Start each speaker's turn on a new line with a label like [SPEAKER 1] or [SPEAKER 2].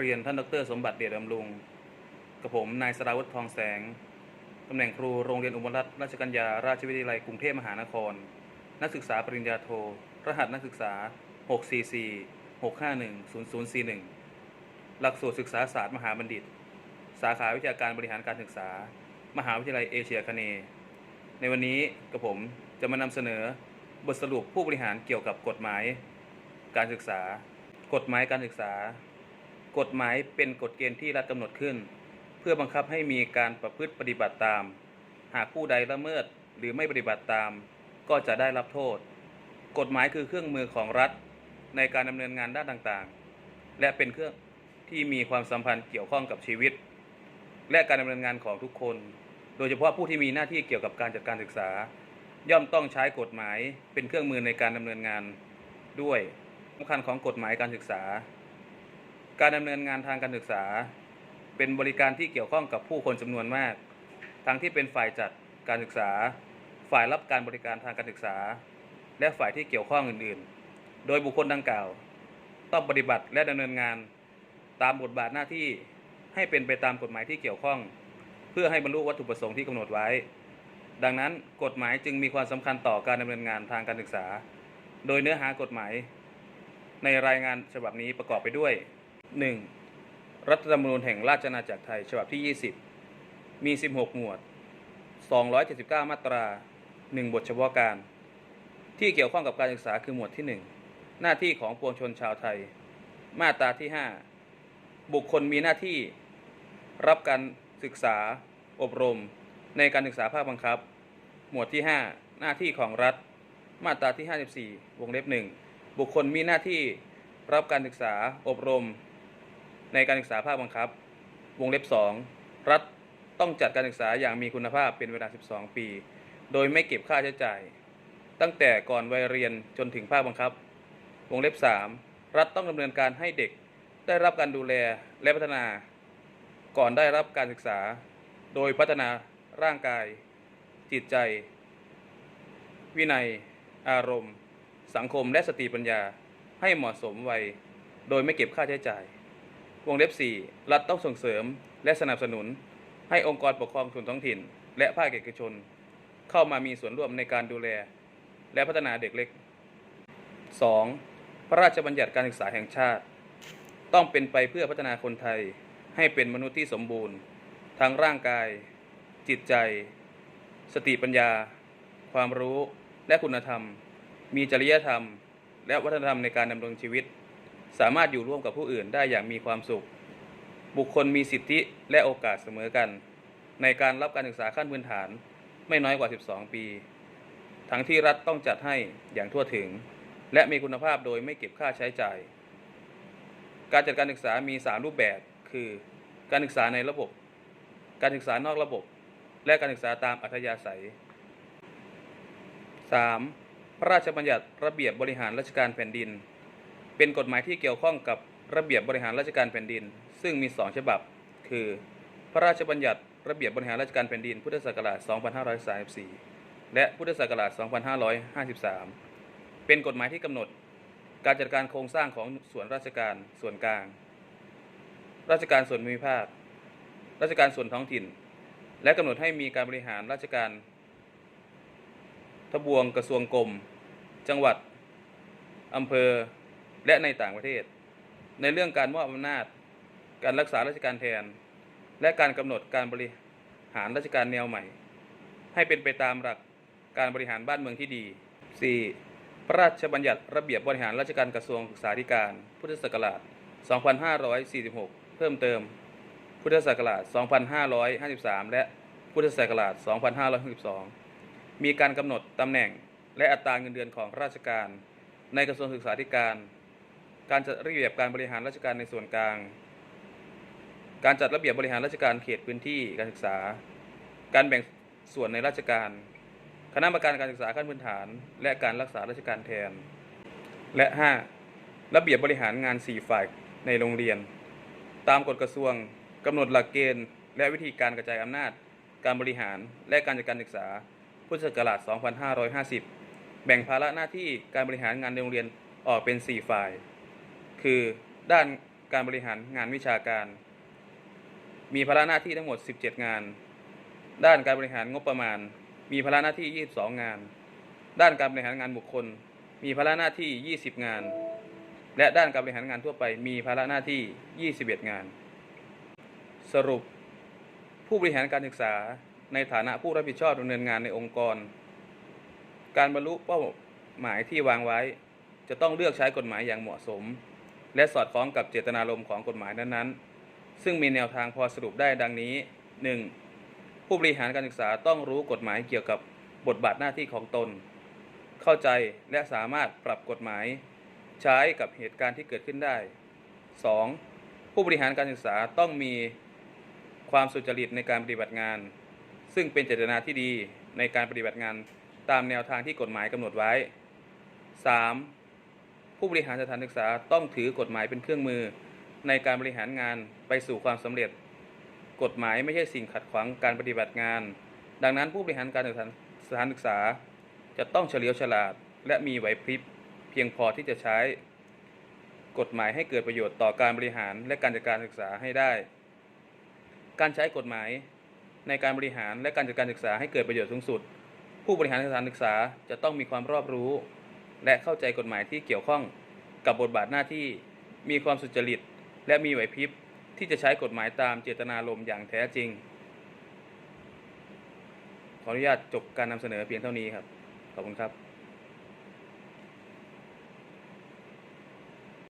[SPEAKER 1] เรียนท่านดรสมบัติเดชดำรุงกับผมนายสราวุฒิทองแสงตำแหน่งครูโรงเรียนอุบลรัตนราชกัญญาราชวิทยาลัยกรุงเทพมหานคร นักศึกษาปริญญาโท รหัสนักศึกษา 644 651 0041 หลักสูตรศึกษาศาสตร์มหาบัณฑิต สาขาวิชาการบริหารการศึกษา มหาวิทยาลัยเอเชียคเนย์ในวันนี้กับผมจะมานำเสนอบทสรุปผู้บริหารเกี่ยวกับกฎหมาย การศึกษา กฎหมายการศึกษา กฎหมายเป็นกฎเกณฑ์ที่รัฐกำหนดขึ้น เพื่อบังคับให้มีการประพฤติปฏิบัติตาม หากผู้ใดละเมิดหรือไม่ปฏิบัติตาม ก็จะได้รับโทษ กฎหมายคือเครื่องมือของรัฐ ในการดำเนินงานด้านต่างๆ และเป็นเครื่องที่มีความสัมพันธ์เกี่ยวข้องกับชีวิต และการดำเนินงานของทุกคน โดยเฉพาะผู้ที่มีหน้าที่เกี่ยวกับการจัดการศึกษา ย่อมต้องใช้กฎหมายเป็นเครื่องมือในการดำเนินงานด้วยสำคัญของกฎหมายการศึกษา การดำเนินงานทางการศึกษา เป็นบริการที่เกี่ยวข้องกับผู้คนจำนวนมาก ทั้งที่เป็นฝ่ายจัดการศึกษา ฝ่ายรับการบริการทางการศึกษา และฝ่ายที่เกี่ยวข้องอื่นๆ โดยบุคคลดังกล่าว ต้องปฏิบัติและดำเนินงานตามบทบาทหน้าที่ให้เป็นไปตามกฎหมายที่เกี่ยวข้อง เพื่อให้บรรลุวัตถุประสงค์ที่กำหนดไว้ ดังนั้นกฎหมายจึงมีความสำคัญต่อการดำเนินงานทางการศึกษา โดยเนื้อหากฎหมาย ในรายงานฉบับนี้ประกอบไปด้วย 1. รัฐธรรมนูญแห่งราชอาณาจักรไทย ฉบับที่ 20 มี 16 หมวด 279 มาตรา 1 บทเฉพาะการ ที่เกี่ยวข้องกับการศึกษาคือหมวดที่ 1 หน้าที่ของปวงชนชาวไทย มาตราที่ 5 บุคคลมีหน้าที่รับการศึกษาอบรม ในการศึกษาภาคบังคับ หมวดที่ 5 หน้าที่ของรัฐ มาตราที่ 54 วงเล็บ 1 บุคคลมีหน้าที่รับการศึกษาอบรม ในการศึกษาภาคบังคับ วงเล็บ 2 รัฐต้องจัดการศึกษาอย่างมีคุณภาพเป็นเวลา 12 ปี โดยไม่เก็บค่าใช้จ่าย ตั้งแต่ก่อนวัยเรียนจนถึงภาคบังคับ วงเล็บ 3 รัฐต้องดำเนินการให้เด็กได้รับการดูแลและพัฒนา ก่อนได้รับการศึกษา โดยพัฒนาร่างกาย จิตใจ วินัย อารมณ์ สังคมและสติปัญญาให้เหมาะสมวัยโดยไม่เก็บค่าใช้จ่าย วงเล็บ 4 รัฐต้องส่งเสริมและสนับสนุน ให้องค์กรปกครองส่วนท้องถิ่น และภาคเอกชน เข้ามามีส่วนร่วมในการดูแล และพัฒนาเด็กเล็ก 2. พระราชบัญญัติการศึกษาแห่งชาติ ต้องเป็นไปเพื่อพัฒนาคนไทย ให้เป็นมนุษย์ที่สมบูรณ์ ทั้งร่างกาย จิตใจ สติปัญญา ความรู้และคุณธรรม มีจริยธรรม และวัฒนธรรมในการดำรงชีวิต สามารถอยู่ร่วมกับผู้อื่นได้อย่างมีความสุข บุคคลมีสิทธิและโอกาสเสมอกัน ในการรับการศึกษาขั้นพื้นฐานไม่น้อยกว่า 12 ปี ทั้งที่รัฐต้องจัดให้อย่างทั่วถึง และมีคุณภาพโดยไม่เก็บค่าใช้จ่าย การจัดการศึกษามี 3 รูปแบบ คือ การศึกษาในระบบ การศึกษานอกระบบ และการศึกษาตามอัธยาศัย 3. พระราชบัญญัติระเบียบบริหารราชการแผ่นดิน เป็นกฎหมายที่เกี่ยวข้องกับระเบียบบริหารราชการแผ่นดิน ซึ่งมี 2 ฉบับ คือ พระราชบัญญัติระเบียบบริหารราชการแผ่นดิน พุทธศักราช 2534 และพุทธศักราช 2553 เป็นกฎหมายที่กำหนดการจัดการโครงสร้างของส่วนราชการส่วนกลาง ราชการส่วนภูมิภาค ราชการส่วนท้องถิ่น และกำหนดให้มีการบริหารราชการทบวงกระทรวงกรม จังหวัดอำเภอ และในต่างประเทศ ในเรื่องการมอบอำนาจ การรักษาราชการแทน และการกำหนดการบริหารราชการแนวใหม่ ให้เป็นไปตามหลักการบริหารบ้านเมืองที่ดี 4. พระราชบัญญัติระเบียบบริหารราชการกระทรวงศึกษาธิการ พุทธศักราช 2546 เพิ่มเติม พุทธศักราช 2553 และพุทธศักราช 2562 มีการกำหนดตำแหน่งและอัตราเงินเดือนของราชการ ในกระทรวงศึกษาธิการ การจัดระเบียบการบริหารราชการในส่วนกลาง การจัดระเบียบบริหารราชการเขตพื้นที่การศึกษา การแบ่งส่วนในราชการ คณะกรรมการการศึกษาขั้นพื้นฐาน และการรักษาราชการแทน และ 5. ระเบียบบริหารงาน 4 ฝ่ายในโรงเรียน ตามกฎกระทรวงกำหนดหลักเกณฑ์ และวิธีการกระจายอำนาจ การบริหารและการจัดการศึกษาพุทธศักราช 2550 แบ่งภาระหน้าที่การบริหารงานในโรงเรียนออกเป็น 4 ฝ่าย คือด้านการบริหารงานวิชาการ มีภาระหน้าที่ทั้งหมด 17 งาน ด้านการบริหารงบประมาณ มีภาระหน้าที่ 22 งาน ด้านการบริหารงานบุคคล มีภาระหน้าที่ 20 งาน และด้านการบริหารงานทั่วไป มีภาระหน้าที่ 21 งาน สรุป ผู้บริหารการศึกษาในฐานะผู้รับผิดชอบดำเนินงานในองค์กร การบรรลุเป้าหมายที่วางไว้ จะต้องเลือกใช้กฎหมายอย่างเหมาะสม และสอดคล้องกับเจตนารมณ์ของกฎหมายนั้นๆ ซึ่งมีแนวทางพอสรุปได้ดังนี้ 1. ผู้บริหารการศึกษาต้องรู้กฎหมายเกี่ยวกับบทบาทหน้าที่ของตน เข้าใจและสามารถปรับกฎหมาย ใช้กับเหตุการณ์ที่เกิดขึ้นได้ 2. ผู้บริหารการศึกษาต้องมีความสุจริตในการปฏิบัติงาน ซึ่งเป็นเจตนาที่ดีในการปฏิบัติงานตามแนวทางที่กฎหมายกำหนดไว้ 3. ผู้บริหารสถานศึกษาต้องถือกฎหมายเป็นเครื่องมือ ในการบริหารงานไปสู่ความสำเร็จ กฎหมายไม่ใช่สิ่งขัดขวางการปฏิบัติงาน ดังนั้นผู้บริหารการสถานสถานศึกษา จะต้องเฉลียวฉลาด และมีไหวพริบเพียงพอที่จะใช้ กฎหมายให้เกิดประโยชน์ต่อการบริหารและการจัดการศึกษาให้ได้ การใช้กฎหมายในการบริหารและการจัดการศึกษาให้เกิดประโยชน์สูงสุด ผู้บริหารสถานศึกษาจะต้องมีความรอบรู้ และเข้าใจกฎหมายที่เกี่ยวข้องกับบทบาทหน้าที่มีความสุจริต และมีไหวพริบที่จะใช้กฎหมายตามเจตนารมณ์อย่างแท้จริง ขออนุญาตจบการนำเสนอเพียงเท่านี้ครับ ขอบคุณครับ